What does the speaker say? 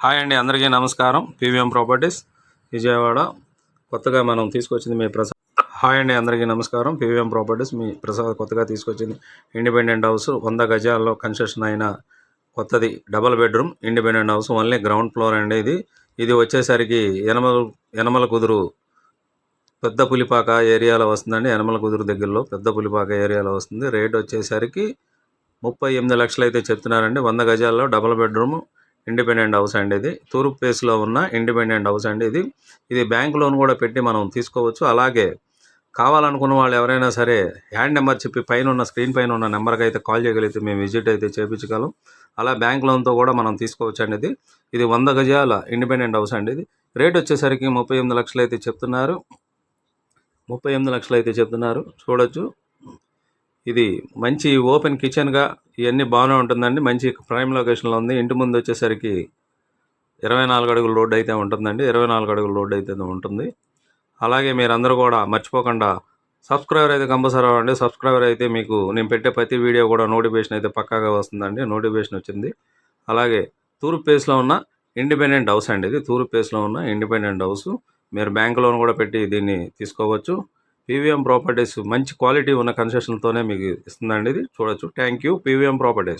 Hi అండి అందరికీ నమస్కారం. PVM properties Vijayawada. కొత్తగా మనం తీసుకొచ్చింది మీ ప్రసాద్ హాయ్ అండి అందరికీ నమస్కారం. పీవీఎం ప్రాపర్టీస్ మీ ప్రసాద్ కొత్తగా తీసుకొచ్చింది. ఇండిపెండెంట్ హౌస్ వంద గజాల్లో కన్స్ట్రక్షన్ అయిన కొత్తది double bedroom independent house only ground floor అండి ఇది. ఇది వచ్చేసరికి ఎనమల ఎనమల కుదురు పెద్ద పులిపాక ఏరియాలో వస్తుందండి. ఎనమల కుదురు దగ్గరలో పెద్ద పులిపాక ఏరియాలో వస్తుంది. రేట్ వచ్చేసరికి ముప్పై ఎనిమిది లక్షలు అయితే చెప్తున్నారండి. వంద గజాల్లో డబల్ బెడ్రూమ్ ఇండిపెండెంట్ హౌస్ అండి ఇది. తూర్పు ఫేస్లో ఉన్న ఇండిపెండెంట్ హౌస్ అండి ఇది. ఇది బ్యాంక్ లోన్ కూడా పెట్టి మనం తీసుకోవచ్చు. అలాగే కావాలనుకున్న వాళ్ళు ఎవరైనా సరే హ్యాండ్ నెంబర్ చెప్పి పైన ఉన్న స్క్రీన్ పైన ఉన్న నెంబర్కి అయితే కాల్ చేయగలిగితే మేము విజిట్ అయితే చేయించగలం అలా బ్యాంక్ లోన్తో కూడా మనం తీసుకోవచ్చు అండి ఇది. ఇది వంద గజాల ఇండిపెండెంట్ హౌస్ అండి ఇది. రేట్ వచ్చేసరికి ముప్పై ఎనిమిది లక్షలు అయితే చెప్తున్నారు. ముప్పై ఎనిమిది లక్షలు అయితే చెప్తున్నారు. చూడొచ్చు. ఇది మంచి ఓపెన్ కిచెన్గా ఇవన్నీ బాగానే ఉంటుందండి. మంచి ప్రైమ్ లొకేషన్లో ఉంది. ఇంటి ముందు వచ్చేసరికి ఇరవై నాలుగు అడుగుల రోడ్డు అయితే ఉంటుందండి. ఇరవై నాలుగు అడుగుల రోడ్డు అయితే ఉంటుంది. అలాగే మీరందరూ కూడా మర్చిపోకుండా సబ్స్క్రైబర్ అయితే కంపల్సరీ అవ్వండి. సబ్స్క్రైబర్ అయితే మీకు నేను పెట్టే ప్రతి వీడియో కూడా నోటిఫికేషన్ అయితే పక్కాగా వస్తుందండి. నోటిఫికేషన్ వచ్చింది. అలాగే తూర్పు ప్లేస్లో ఉన్న ఇండిపెండెంట్ హౌస్ అండి ఇది. తూర్పు ప్లేస్లో ఉన్న ఇండిపెండెంట్ హౌస్. మీరు బ్యాంక్ లోన్ కూడా పెట్టి దీన్ని తీసుకోవచ్చు. పీవీఎం ప్రాపర్టీస్ మంచి క్వాలిటీ ఉన్న కన్సెషన్తోనే మీకు ఇస్తుందండి ఇది. చూడొచ్చు. Thank you PVM properties